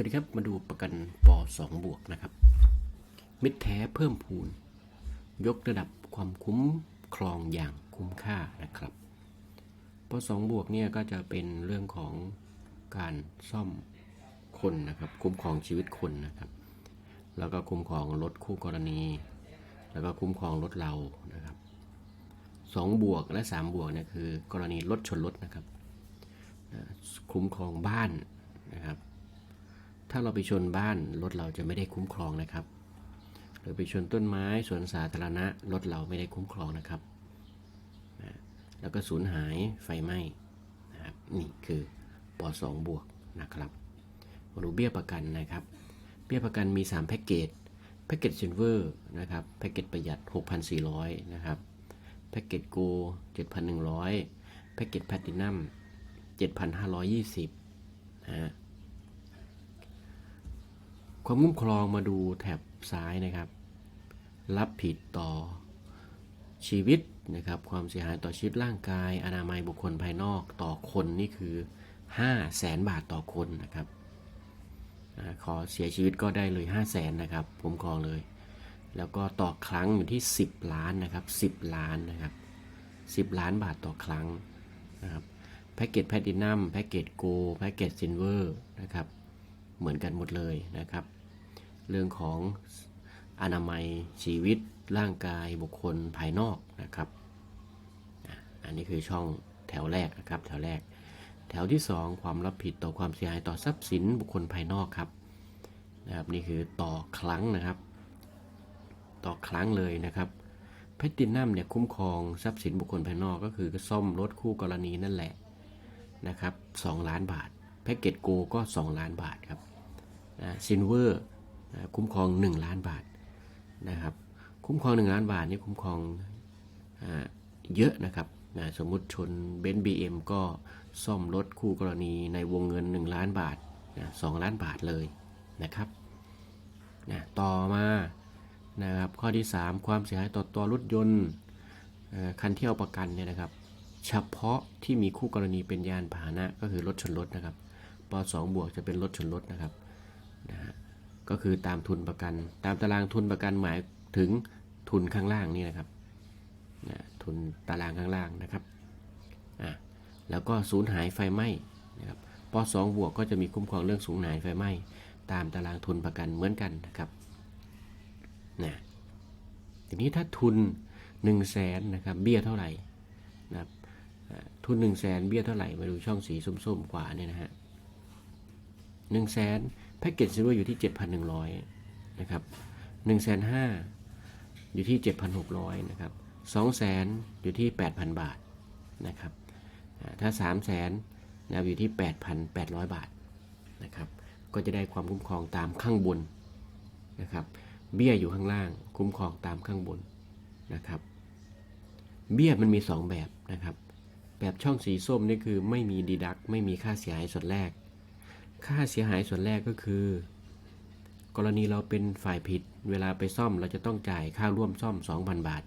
วัสดีครับ มาดูประกันป2บวกนะครับ มิตรแท้เพิ่มพูน ยกระดับความคุ้มครองอย่างคุ้มค่านะครับป2บวกเนี่ยก็จะเป็นเรื่องของการซ่อมคนนะครับ คุ้มครองชีวิตคนนะครับ แล้วก็คุ้มครองรถคู่กรณี แล้วก็คุ้มครองรถเรานะครับสองบวกและสามบวกเนี่ยคือกรณีรถชนรถนะครับ คุ้มครองบ้านนะครับ ถ้าเราไปชนบ้านรถเราจะไม่ได้คุ้มครองนะครับหรือไปชนต้นไม้สวนสาธารณะรถเราไม่ได้คุ้มครองนะครับนะแล้วก็สูญหายไฟไหม้นะครับนี่คือป2บวกนะครับมาดูเบี้ยประกันนะครับ เบี้ยประกันมี 3 แพ็กเกจแพ็กเกจซิลเวอร์นะครับแพ็กเกจประหยัด 6,400 นะครับแพ็กเกจโก7,100 แพ็กเกจแพลตินัม7,520นะฮะ ความคุ้มครองมาดูแถบซ้ายนะครับ รับผิดต่อชีวิตนะครับ ความเสียหายต่อชีวิตร่างกาย อนามัยบุคคลภายนอกต่อคนนี่คือ5 0 0แสนบาทต่อคนนะครับขอเสียชีวิตก็ได้เลย 5 0 0แสนนะครับคุ้มครองเลย แล้วก็ต่อครั้งอยู่ที่ 10 ล้านนะครับ 10 ล้านนะครับ 10 ล้านบาทต่อครั้งนะครับแพ็กเกจแพลตินัมแพ็กเกจโกแพ็กเกจซิลเวอร์นะครับ เหมือนกันหมดเลยนะครับ เรื่องของอนามัยชีวิตร่างกายบุคคลภายนอกนะครับ อันนี้คือช่องแถวแรกนะครับแถวแรก แถวที่ 2 ความรับผิดต่อความเสียหายต่อทรัพย์สินบุคคลภายนอกครับนะครับนี่คือต่อครั้งนะครับ ต่อครั้งเลยนะครับแพลตินัมเนี่ยคุ้มครองทรัพย์สินบุคคลภายนอกก็คือซ่อมรถคู่กรณีนั่นแหละนะครับ2ล้านบาท แพ็กเกจโกก็ 2 ล้านบาทครับ ซินเวอร์คุ้มครอง 1 ล้านบาทนะครับคุ้มครอง 1 ล้านบาทนี่คุ้มครองอเยอะนะครับสมมุติชนเบนซ์บีเอ็มก็ซ่อมรถคู่กรณีในวงเงิน 1 ล้านบาทนะสล้านบาทเลยนะครับนะต่อมานะครับข้อที่ 3 ความเสียหายต่อตัวรถยนต์คันที่เอาประกันเนี่ยนะครับเฉพาะที่มีคู่กรณีเป็นยานพาหนะก็คือรถชนรถนะครับป 2 บวกจะเป็นรถชนรถนะครับ นะฮะก็คือตามทุนประกัน ตามตารางทุนประกันหมายถึงทุนข้างล่างนี่นะครับนะทุนตารางข้างล่างนะครับอะแล้วก็สูญหายไฟไหม้นะครับป2บวกก็จะมีคุ้มครองเรื่องสูญหายไฟไหม้ตามตารางทุนประกันเหมือนกันนะครับนะทีนี้ถ้าทุน1 0 0 0 0แสนนะครับเบี้ยเท่าไหร่นะครับทุน1 0 0 0 0แสนเบี้ยเท่าไหร่มาดูช่องสีส้มๆกว่าเนี่ยนะฮะหนึ่งแสน แพ็กเกจซิลเวอร์อยู่ที่ 7,100 นะครับหนึ่งแสนห้าอยู่ที่ 7,600 นะครับสองแสนอยู่ที่ 8,000 บาท นะครับ ถ้า 3 0 0แสนนะครับอยู่ที่ 8,800 บาท นะครับ ก็จะได้ความคุ้มครองตามข้างบน นะครับ เบี้ยอยู่ข้างล่าง คุ้มครองตามข้างบน นะครับ เบี้ยมันมี 2 แบบนะครับ แบบช่องสีส้มนี่คือไม่มีดีดัก ไม่มีค่าเสียหายส่วนแรก ค่าเสียหายส่วนแรกก็คือ กรณีเราเป็นฝ่ายผิด เวลาไปซ่อมเราจะต้องจ่ายค่าร่วมซ่อม 2,000 บาท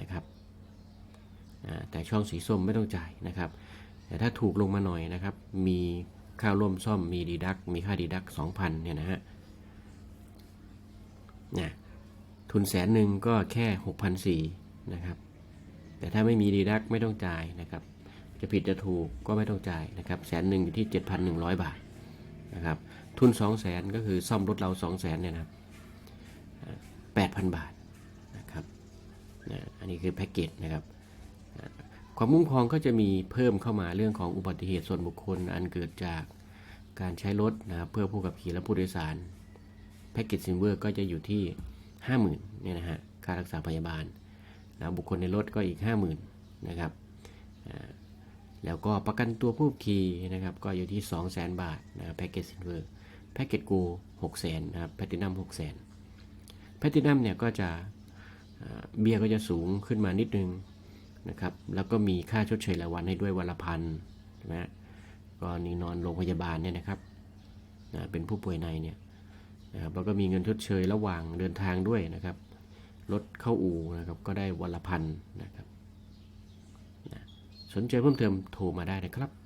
นะครับแต่ช่องสีส้มไม่ต้องจ่ายนะครับ แต่ถ้าถูกลงมาหน่อยนะครับ มีค่าร่วมซ่อมมีดีดัก มีค่าดีดัก 2,000 เนี่ยนะฮะนะทุนแสนหนึ่งก็แค่ 6,400นะครับ แต่ถ้าไม่มีดีดักไม่ต้องจ่ายนะครับ จะผิดจะถูกก็ไม่ต้องจ่ายนะครับแสนหนึ่งอยู่ที่ 7,100 บาท นะครับทุน 2 0 0แสนก็คือซ่อมรถเรา 2 0 0แสนเนี่ยนะครับ8,000 บาทนะครับอันนี้คือแพ็กเกจนะครับความคุ้มครองก็จะมีเพิ่มเข้ามาเรื่องของอุบัติเหตุส่วนบุคคล อันเกิดจากการใช้รถนะครับเพื่อผู้ขับขี่และผู้โดยสารแพ็กเกจซิลเวอร์ก็จะอยู่ที่ 50,000เนี่ยนะฮะค่ารักษาพยาบาลแล้วบุคคลในรถก็อีก 50,000นะครับ แล้วก็ประกันตัวผู้ขี่นะครับ ก็อยู่ที่ 200,000บาทนะแพ็กเกจซิลเวอร์แพ็กเกจก600,000นะครับแพตินัม600,000แพตินัมเนี่ยก็จะเบี้ยก็จะสูงขึ้นมานิดนึงนะครับ แล้วก็มีค่าชดเชยรายวันให้ด้วยวันละพันใช่ไหมกรณีนอนโรงพยาบาลเนี่ยนะครับนะเป็นผู้ป่วยในเนี่ยนะครับแล้วก็มีเงินชดเชยระหว่างเดินทางด้วยนะครับ รถเข้าอู่นะครับก็ได้วันละพันนะครับ สนใจเพิ่มเติมโทรมาได้นะครับ